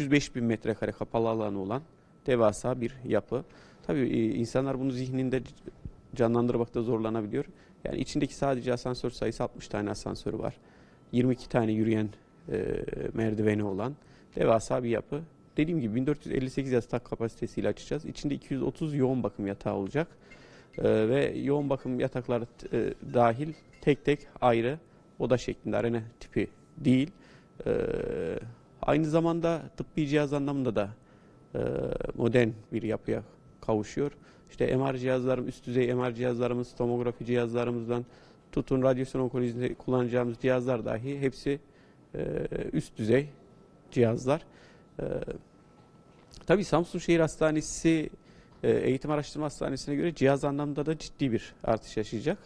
305 bin metrekare kapalı alanı olan devasa bir yapı. Tabii e, insanlar bunu zihninde canlandırmakta zorlanabiliyor. Yani içindeki sadece asansör sayısı 60 tane asansörü var. 22 tane yürüyen e, merdiveni olan devasa bir yapı. Dediğim gibi 1458 yatak kapasitesiyle açacağız. İçinde 230 yoğun bakım yatağı olacak. E, ve yoğun bakım yatakları e, dahil tek tek ayrı oda şeklinde arena tipi değil. E, aynı zamanda tıbbi cihaz anlamında da e, modern bir yapıya kavuşuyor. İşte MR cihazlarım, üst düzey MR cihazlarımız, tomografi cihazlarımızdan tutun radyasyon onkolojisinde kullanacağımız cihazlar dahi hepsi e, üst düzey cihazlar. E, tabii Samsun Şehir Hastanesi Eğitim Araştırma Hastanesi'ne göre cihaz anlamında da ciddi bir artış yaşayacak.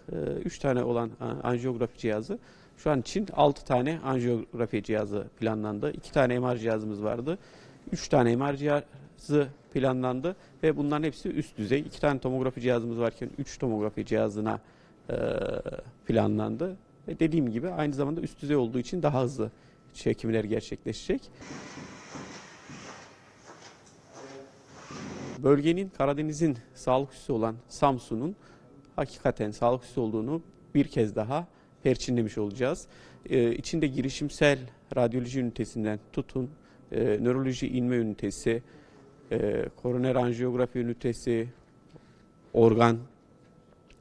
3 tane olan a- anjiyografi cihazı şu an için 6 tane anjiyografi cihazı planlandı. 2 tane MR cihazımız vardı. 3 tane MR cihazı planlandı ve bunların hepsi üst düzey. 2 tane tomografi cihazımız varken 3 tomografi cihazına e, planlandı. Ve dediğim gibi aynı zamanda üst düzey olduğu için daha hızlı çekimler gerçekleşecek. Bölgenin Karadeniz'in sağlık üssü olan Samsun'un hakikaten sağlık üssü olduğunu bir kez daha perçinlemiş olacağız. Ee, içinde girişimsel radyoloji ünitesinden tutun, e, nöroloji inme ünitesi, e, koroner anjiyografi ünitesi, organ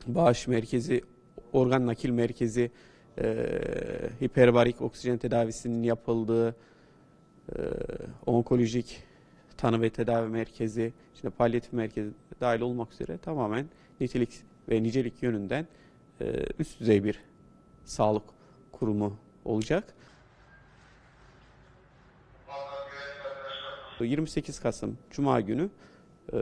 bağış merkezi, organ nakil merkezi, e, hiperbarik oksijen tedavisinin yapıldığı, e, onkolojik tanı ve tedavi merkezi, işte palyatif merkezi dahil olmak üzere tamamen nitelik ve nicelik yönünden e, üst düzey bir sağlık kurumu olacak. 28 Kasım Cuma günü e,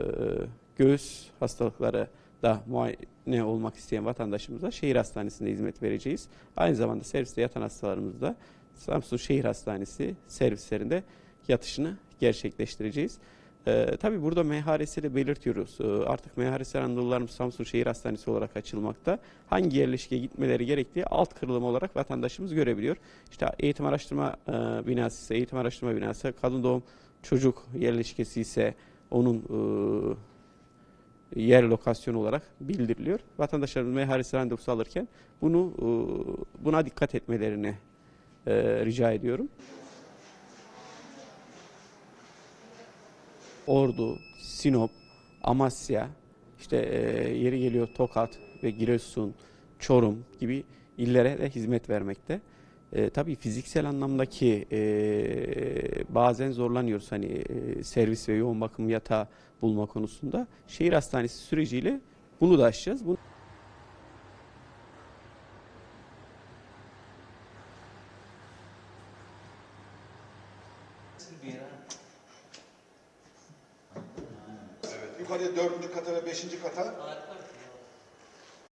göğüs hastalıkları da muayene olmak isteyen vatandaşımıza şehir hastanesinde hizmet vereceğiz. Aynı zamanda serviste yatan hastalarımız da Samsun Şehir Hastanesi servislerinde yatışını gerçekleştireceğiz. Ee, tabii burada MHRS'i de belirtiyoruz. Ee, artık MHRS randevularımız Samsun Şehir Hastanesi olarak açılmakta. Hangi yerleşkeye gitmeleri gerektiği alt kırılım olarak vatandaşımız görebiliyor. İşte eğitim araştırma e, binası ise eğitim araştırma binası, kadın doğum çocuk yerleşkesi ise onun e, yer lokasyonu olarak bildiriliyor. Vatandaşlarımız MHRS randevusu alırken bunu e, buna dikkat etmelerini e, rica ediyorum. Ordu, Sinop, Amasya, işte e, yeri geliyor Tokat ve Giresun, Çorum gibi illere de hizmet vermekte. E, tabii fiziksel anlamdaki e, bazen zorlanıyoruz hani e, servis ve yoğun bakım yatağı bulma konusunda. Şehir hastanesi süreciyle bunu da aşacağız. Bunu Evet, yukarıya dördüncü kata ve beşinci kata